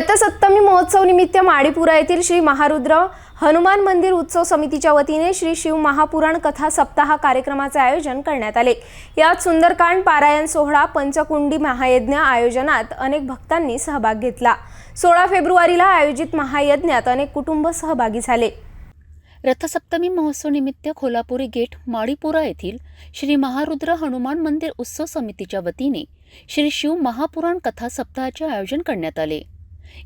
रथसप्तमी महोत्सव निमित्त माडीपुरा येथील श्री महारुद्र हनुमान मंदिर उत्सव समितीच्या वतीने श्री शिव महापुराण कथा सप्ताह कार्यक्रमाचे आयोजन करण्यात आले. यात सुंदरकांड पारायण सोहळा पंचकुंडी महायज्ञ आयोजनात अनेक भक्तांनी सहभाग घेतला. सोळा फेब्रुवारीला आयोजित महायज्ञात अनेक कुटुंब सहभागी झाले. रथसप्तमी महोत्सवानिमित्त खोलापुरी गेट माडीपुरा येथील श्री महारुद्र हनुमान मंदिर उत्सव समितीच्या वतीने श्री शिव महापुराण कथा सप्ताहाचे आयोजन करण्यात आले.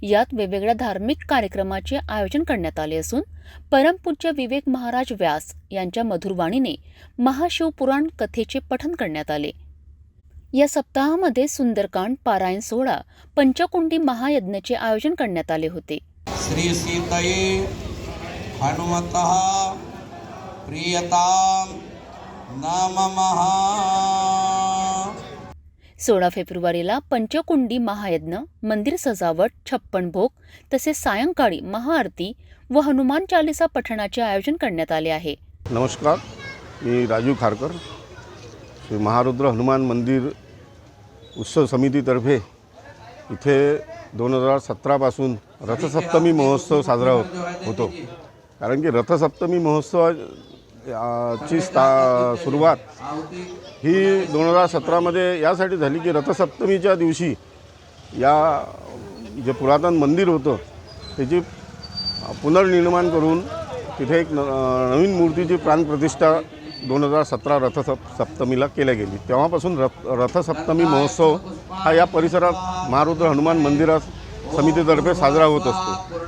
यात वेगवेगळ्या धार्मिक कार्यक्रमाचे आयोजन करण्यात आले असून परमपूज्य विवेक महाराज व्यास यांच्या मधुरवाणीने महाशिवपुराण कथेचे पठन करण्यात आले. या सप्ताहामध्ये सुंदरकांड पारायण सोहळा पंचकुंडी महायज्ञाचे आयोजन करण्यात आले होते. श्री सीतये प्रियता नाम महा सोळा फेब्रुवारीला पंचकुंडी महायज्ञ मंदिर सजावट छप्पन भोग तसेच सायंकाळी महाआरती व हनुमान चालिसा पठणाचे आयोजन करण्यात आले आहे. नमस्कार मी राजू खारकर. श्री महारुद्र हनुमान मंदिर उत्सव समितीतर्फे इथे दोन हजार सतरापासून रथसप्तमी महोत्सव साजरा होतो कारण की रथसप्तमी महोत्सव ची स्था सुरुवात ही दोन हजार सतरामध्ये यासाठी झाली की रथसप्तमीच्या दिवशी या जे पुरातन मंदिर होतं त्याची पुनर्निर्माण करून तिथे एक न नवीन मूर्तीची प्राणप्रतिष्ठा दोन हजार सतरा रथसप सप्तमीला केल्या गेली. तेव्हापासून रथ रथसप्तमी महोत्सव हा या परिसरात महारुद्र हनुमान मंदिरात समितीतर्फे साजरा होत असतो.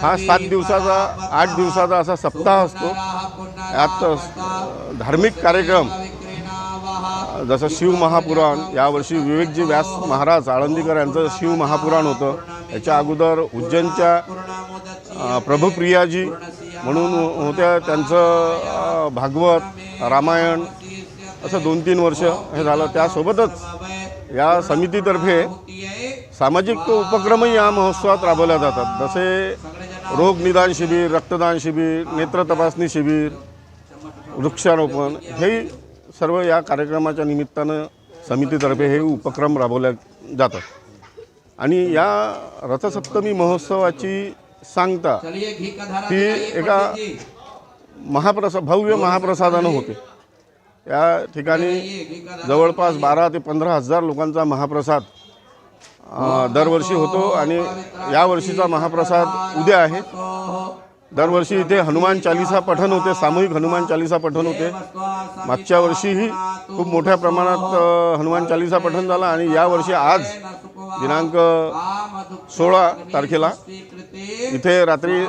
हा सात दिवसाचा आठ दिवसाचा असा सप्ताह असतो. यात धार्मिक कार्यक्रम जसं शिव महापुराण यावर्षी विवेकजी व्यास महाराज आळंदीकर यांचं शिव महापुराण होतं. याच्या अगोदर उज्जैनच्या प्रभुप्रियाजी म्हणून होत्या त्यांचं भागवत रामायण असं दोन तीन वर्ष हे झालं. त्यासोबतच या समितीतर्फे सामाजिक उपक्रमही या महोत्सवात राबवल्या जातात. जसे रोग निदान शिबिर रक्तदान शिबिर नेत्र तपासणी शिबिर वृक्षारोपण हे सर्व या कार्यक्रमाच्या निमित्तानं समितीतर्फे हे उपक्रम राबवल्या जातात. आणि या रथसप्तमी महोत्सवाची सांगता ही एका महाप्रसाद भव्य महाप्रसादानं होते. या ठिकाणी जवळपास बारा ते पंधरा हजार लोकांचा महाप्रसाद दरवर्षी होतो आणि यावर्षीचा महाप्रसाद उद्या आहे. दरवर्षी इथे हनुमान चालिसा पठण होते सामूहिक हनुमान चालिसा पठण होते. मागच्या वर्षीही खूप मोठ्या प्रमाणात हनुमान चालिसा पठण झाला आणि यावर्षी आज दिनांक सोळा तारखेला इथे रात्री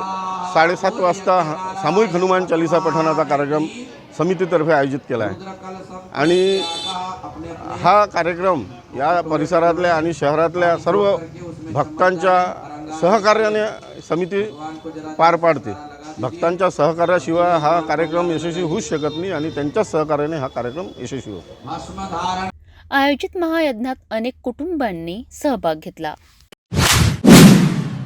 साडेसात वाजता सामूहिक हनुमान चालिसा पठणाचा कार्यक्रम समितीतर्फे आयोजित केला आहे. आणि हा कार्यक्रम या परिसरातल्या आणि शहरातल्या सर्व भक्तांच्या सहकार्याने समिती पार पाडते. भक्तांच्या सहकार्याशिवाय हा कार्यक्रम यशस्वी होऊच शकत नाही आणि त्यांच्याच सहकार्याने हा कार्यक्रम यशस्वी होतो. आयोजित महायज्ञात अनेक कुटुंबांनी सहभाग घेतला.